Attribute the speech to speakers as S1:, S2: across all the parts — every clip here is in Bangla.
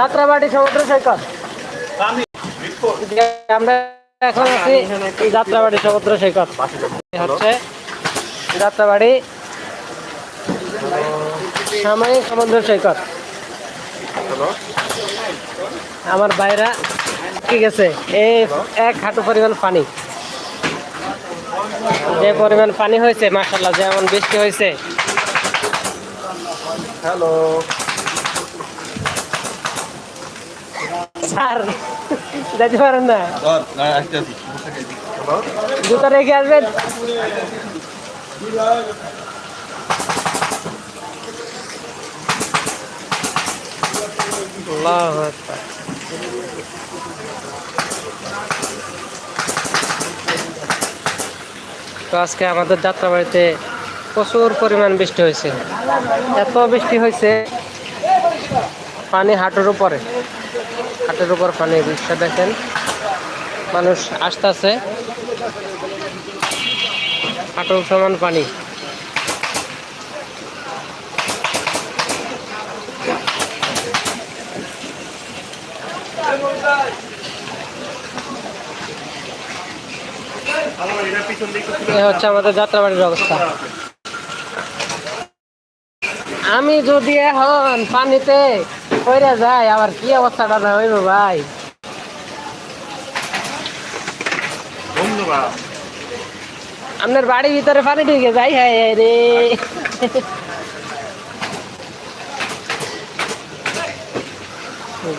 S1: যাত্রাবাড়ি সমুদ্র সৈকত আমরা এখন আছি যাত্রাবাড়ি সমুদ্র সৈকত হচ্ছে যাত্রাবাড়ি সাময়িক সমুদ্র সৈকত। আমার বাইরা ঠিক আছে এই এক হাঁটু পরিমাণ পানি। যে পরিমাণ পানি হয়েছে মাসাল্লাহ যেমন বৃষ্টি হয়েছে।
S2: হ্যালো
S1: স্যার যেতে পারেন না? জুতা রেখে আসবেন? তো আজকে আমাদের যাত্রাবাড়িতে প্রচুর পরিমাণ বৃষ্টি হয়েছে। এত বৃষ্টি হয়েছে পানি হাঁটুর উপরে। হাঁটুর উপর পানি বৃষ্টি দেখেন। মানুষ আসতেছে। হাঁটুর সমান পানি। এ হচ্ছে আমাদের যাত্রাবাড়ির অবস্থা। আমি যদি এখন পানিতে পড়ে যাই আবার কি অবস্থাটা হইব ভাই? আপনার বাড়ির ভিতরে পানি ঢুকে যাই হ্যাঁ রে।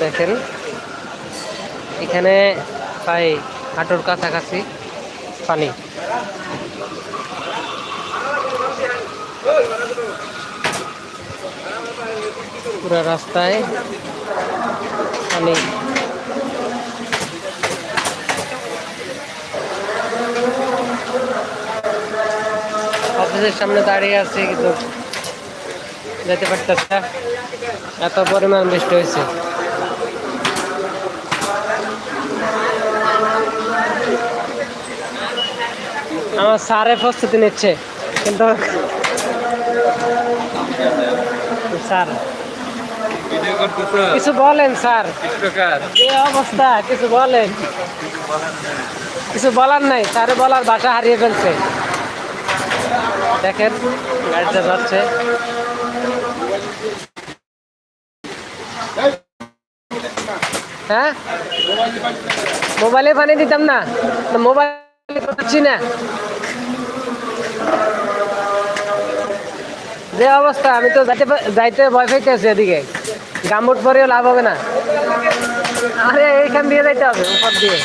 S1: দেখেন এখানে প্রায় হাঁটুর কাছাকাছি পানি। পুরো রাস্তায় পানি অফিসের সামনে দাঁড়িয়ে আছি, কিন্তু যেতে পারতেছে। এত পরিমাণ বৃষ্টি হয়েছে আমার স্যারে প্রস্তুতি নিচ্ছে, কিন্তু
S2: করতেছ
S1: কিছু বলেন স্যার। যে অবস্থা? কিছু বলেন। কিছু বলার নাই স্যারে বলার ভাষা হারিয়ে ফেলছে। দেখেন গাড়িতে যাচ্ছে। হ্যাঁ? মোবাইলে পানি দিতাম না। মোবাইল করছি না। যে অবস্থা আমি তো যাইতে যাইতে ভয় পাইতে আছি এদিকে। গামুট পরেও লাভ হবে না। আরে এইখান দিয়ে যাইতে হবে উপর দিয়ে।